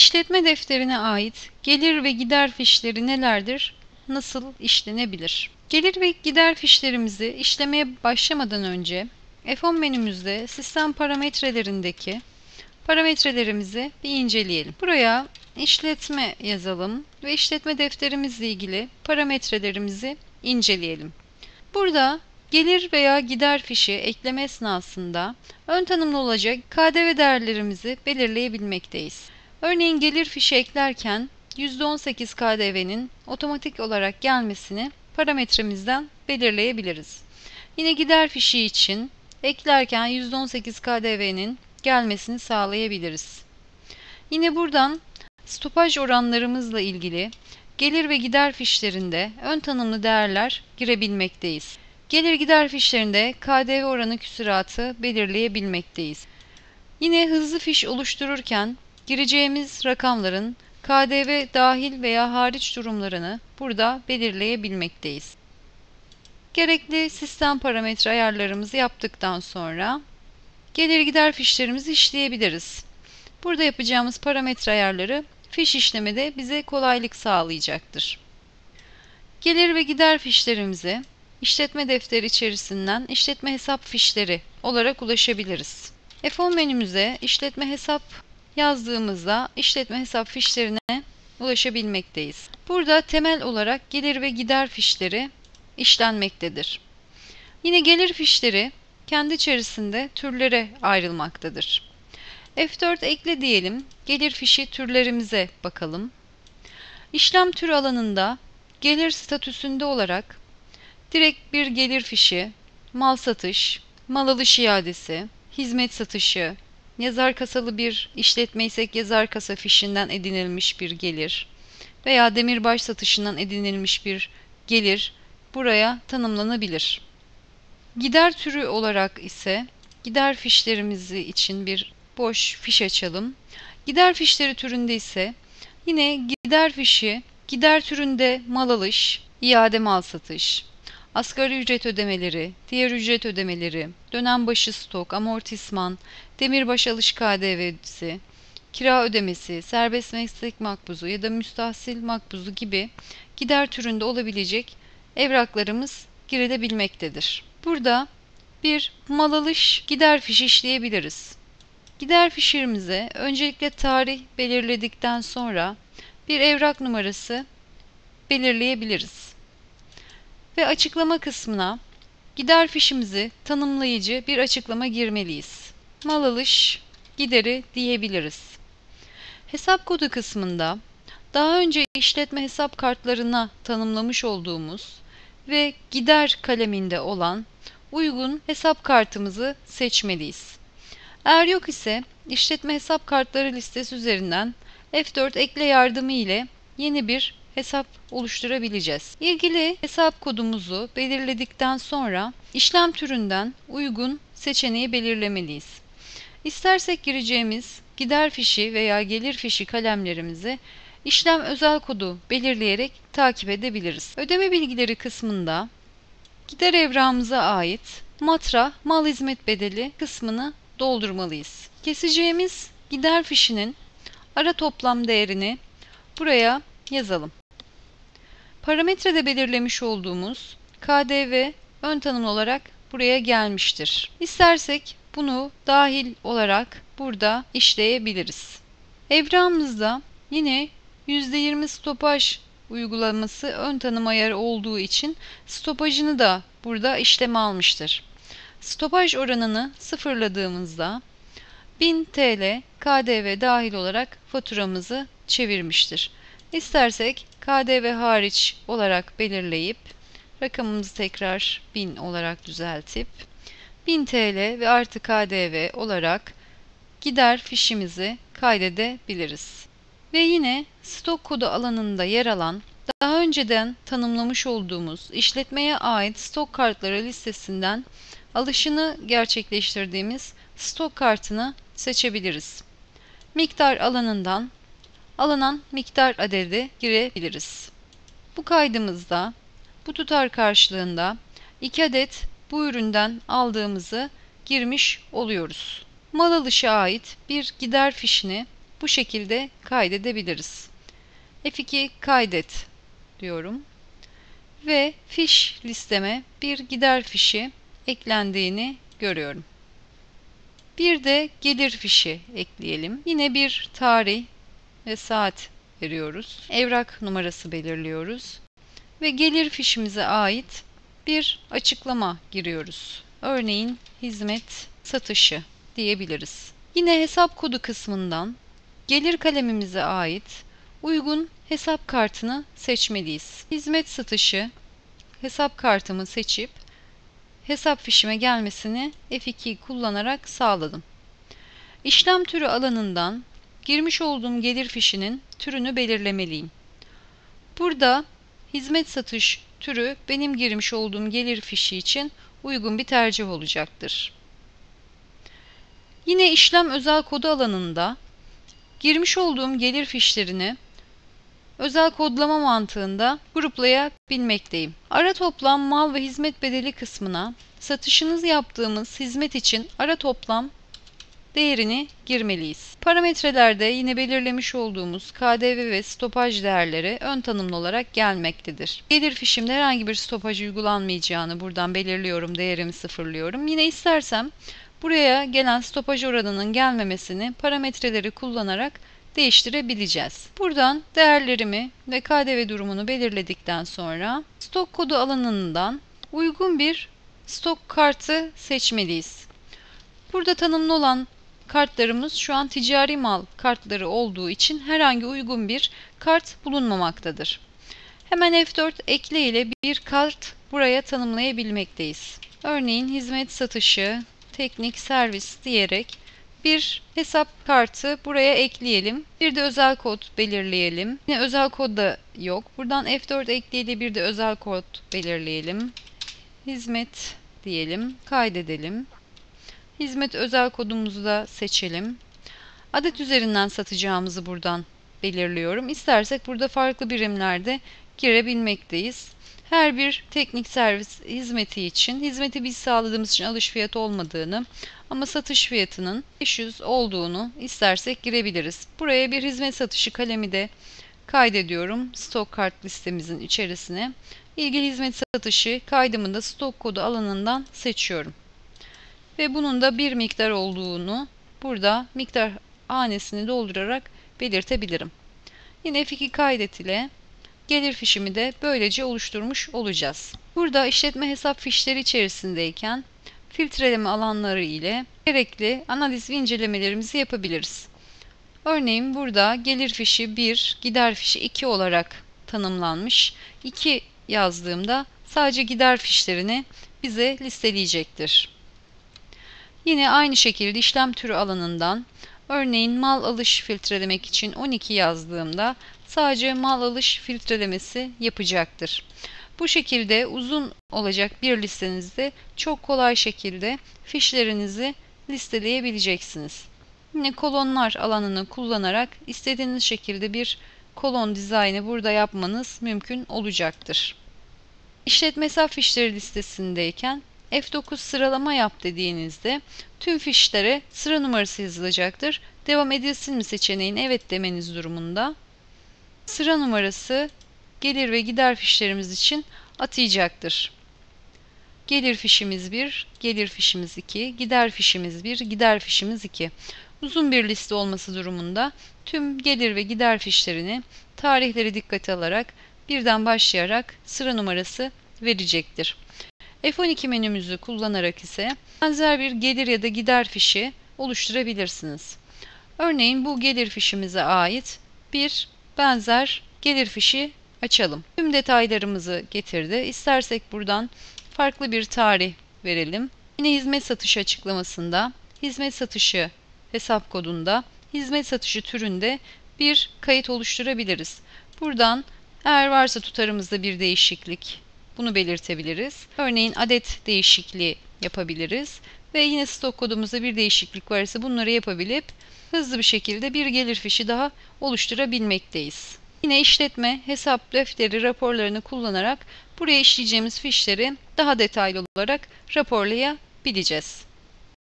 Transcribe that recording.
İşletme defterine ait gelir ve gider fişleri nelerdir? Nasıl işlenebilir? Gelir ve gider fişlerimizi işlemeye başlamadan önce F10 menümüzde sistem parametrelerindeki parametrelerimizi bir inceleyelim. Buraya işletme yazalım ve işletme defterimizle ilgili parametrelerimizi inceleyelim. Burada gelir veya gider fişi ekleme esnasında ön tanımlı olacak KDV değerlerimizi belirleyebilmekteyiz. Örneğin gelir fişi eklerken %18 KDV'nin otomatik olarak gelmesini parametremizden belirleyebiliriz. Yine gider fişi için eklerken %18 KDV'nin gelmesini sağlayabiliriz. Yine buradan stopaj oranlarımızla ilgili gelir ve gider fişlerinde ön tanımlı değerler girebilmekteyiz. Gelir gider fişlerinde KDV oranı küsuratı belirleyebilmekteyiz. Yine hızlı fiş oluştururken gireceğimiz rakamların KDV dahil veya hariç durumlarını burada belirleyebilmekteyiz. Gerekli sistem parametre ayarlarımızı yaptıktan sonra gelir gider fişlerimizi işleyebiliriz. Burada yapacağımız parametre ayarları fiş işlemede bize kolaylık sağlayacaktır. Gelir ve gider fişlerimize işletme defteri içerisinden işletme hesap fişleri olarak ulaşabiliriz. F10 menümüze işletme hesap yazdığımızda işletme hesap fişlerine ulaşabilmekteyiz. Burada temel olarak gelir ve gider fişleri işlenmektedir. Yine gelir fişleri kendi içerisinde türlere ayrılmaktadır. F4 ekle diyelim. Gelir fişi türlerimize bakalım. İşlem tür alanında gelir statüsünde olarak direkt bir gelir fişi, mal satış, mal alış iadesi, hizmet satışı, yazar kasalı bir işletme isek yazar kasa fişinden edinilmiş bir gelir veya demirbaş satışından edinilmiş bir gelir buraya tanımlanabilir. Gider türü olarak ise gider fişlerimizi için bir boş fiş açalım. Gider fişleri türünde ise yine gider fişi gider türünde mal alış, iade mal satış, asgari ücret ödemeleri, diğer ücret ödemeleri, dönem başı stok, amortisman, demirbaş alış KDV'si, kira ödemesi, serbest meslek makbuzu ya da müstahsil makbuzu gibi gider türünde olabilecek evraklarımız girilebilmektedir. Burada bir mal alış gider fişi işleyebiliriz. Gider fişimize öncelikle tarih belirledikten sonra bir evrak numarası belirleyebiliriz. Ve açıklama kısmına gider fişimizi tanımlayıcı bir açıklama girmeliyiz. Mal alış gideri diyebiliriz. Hesap kodu kısmında daha önce işletme hesap kartlarına tanımlamış olduğumuz ve gider kaleminde olan uygun hesap kartımızı seçmeliyiz. Eğer yok ise işletme hesap kartları listesi üzerinden F4 ekle yardımı ile yeni bir hesap oluşturabileceğiz. İlgili hesap kodumuzu belirledikten sonra işlem türünden uygun seçeneği belirlemeliyiz. İstersek gireceğimiz gider fişi veya gelir fişi kalemlerimizi işlem özel kodu belirleyerek takip edebiliriz. Ödeme bilgileri kısmında gider evrağımıza ait matra mal hizmet bedeli kısmını doldurmalıyız. Keseceğimiz gider fişinin ara toplam değerini buraya yazalım. Parametrede belirlemiş olduğumuz KDV ön tanım olarak buraya gelmiştir. İstersek bunu dahil olarak burada işleyebiliriz. Evrağımızda yine %20 stopaj uygulaması ön tanım ayarı olduğu için stopajını da burada işleme almıştır. Stopaj oranını sıfırladığımızda 1000 TL KDV dahil olarak faturamızı çevirmiştir. İstersek KDV hariç olarak belirleyip rakamımızı tekrar 1000 olarak düzeltip 1000 TL ve artı KDV olarak gider fişimizi kaydedebiliriz. Ve yine stok kodu alanında yer alan daha önceden tanımlamış olduğumuz işletmeye ait stok kartları listesinden alışını gerçekleştirdiğimiz stok kartını seçebiliriz. Miktar alanından alınan miktar adedi girebiliriz. Bu kaydımızda bu tutar karşılığında 2 adet bu üründen aldığımızı girmiş oluyoruz. Mal alışa ait bir gider fişini bu şekilde kaydedebiliriz. F2 kaydet diyorum. Ve fiş listeme bir gider fişi eklendiğini görüyorum. Bir de gelir fişi ekleyelim. Yine bir tarih ve saat veriyoruz. Evrak numarası belirliyoruz. Ve gelir fişimize ait bir açıklama giriyoruz. Örneğin hizmet satışı diyebiliriz. Yine hesap kodu kısmından gelir kalemimize ait uygun hesap kartını seçmeliyiz. Hizmet satışı hesap kartımı seçip hesap fişime gelmesini F2 kullanarak sağladım. İşlem türü alanından girmiş olduğum gelir fişinin türünü belirlemeliyim. Burada hizmet satış türü benim girmiş olduğum gelir fişi için uygun bir tercih olacaktır. Yine işlem özel kodu alanında girmiş olduğum gelir fişlerini özel kodlama mantığında gruplayabilmekteyim. Ara toplam mal ve hizmet bedeli kısmına satışınız yaptığımız hizmet için ara toplam değerini girmeliyiz. Parametrelerde yine belirlemiş olduğumuz KDV ve stopaj değerleri ön tanımlı olarak gelmektedir. Gelir fişimde herhangi bir stopaj uygulanmayacağını buradan belirliyorum, değerimi sıfırlıyorum. Yine istersem buraya gelen stopaj oranının gelmemesini parametreleri kullanarak değiştirebileceğiz. Buradan değerlerimi ve KDV durumunu belirledikten sonra stok kodu alanından uygun bir stok kartı seçmeliyiz. Burada tanımlı olan kartlarımız şu an ticari mal kartları olduğu için herhangi uygun bir kart bulunmamaktadır. Hemen F4 ekle ile bir kart buraya tanımlayabilmekteyiz. Örneğin hizmet satışı, teknik servis diyerek bir hesap kartı buraya ekleyelim. Bir de özel kod belirleyelim. Yine özel kod da yok. Buradan F4 ekleyelim bir de özel kod belirleyelim. Hizmet diyelim. Kaydedelim. Hizmet özel kodumuzu da seçelim. Adet üzerinden satacağımızı buradan belirliyorum. İstersek burada farklı birimlerde girebilmekteyiz. Her bir teknik servis hizmeti için hizmeti biz sağladığımız için alış fiyatı olmadığını ama satış fiyatının 500 olduğunu istersek girebiliriz. Buraya bir hizmet satışı kalemi de kaydediyorum stok kart listemizin içerisine. İlgili hizmet satışı kaydımı da stok kodu alanından seçiyorum. Ve bunun da bir miktar olduğunu burada miktar hanesini doldurarak belirtebilirim. Yine F2 kaydet ile gelir fişimi de böylece oluşturmuş olacağız. Burada işletme hesap fişleri içerisindeyken filtreleme alanları ile gerekli analiz ve incelemelerimizi yapabiliriz. Örneğin burada gelir fişi 1, gider fişi 2 olarak tanımlanmış. 2 yazdığımda sadece gider fişlerini bize listeleyecektir. Yine aynı şekilde işlem türü alanından örneğin mal alış filtrelemek için 12 yazdığımda sadece mal alış filtrelemesi yapacaktır. Bu şekilde uzun olacak bir listenizde çok kolay şekilde fişlerinizi listeleyebileceksiniz. Yine kolonlar alanını kullanarak istediğiniz şekilde bir kolon dizaynı burada yapmanız mümkün olacaktır. İşletme hesap fişleri listesindeyken F9 sıralama yap dediğinizde tüm fişlere sıra numarası yazılacaktır. Devam edilsin mi seçeneğini evet demeniz durumunda sıra numarası gelir ve gider fişlerimiz için atayacaktır. Gelir fişimiz 1, gelir fişimiz 2, gider fişimiz 1, gider fişimiz 2. Uzun bir liste olması durumunda tüm gelir ve gider fişlerini tarihleri dikkate alarak birden başlayarak sıra numarası verecektir. F12 menümüzü kullanarak ise benzer bir gelir ya da gider fişi oluşturabilirsiniz. Örneğin bu gelir fişimize ait bir benzer gelir fişi açalım. Tüm detaylarımızı getirdi. İstersek buradan farklı bir tarih verelim. Yine hizmet satışı açıklamasında hizmet satışı hesap kodunda hizmet satışı türünde bir kayıt oluşturabiliriz. Buradan eğer varsa tutarımızda bir değişiklik bunu belirtebiliriz. Örneğin adet değişikliği yapabiliriz ve yine stok kodumuzda bir değişiklik varsa bunları yapabilip hızlı bir şekilde bir gelir fişi daha oluşturabilmekteyiz. Yine işletme, hesap defteri raporlarını kullanarak buraya işleyeceğimiz fişleri daha detaylı olarak raporlayabileceğiz.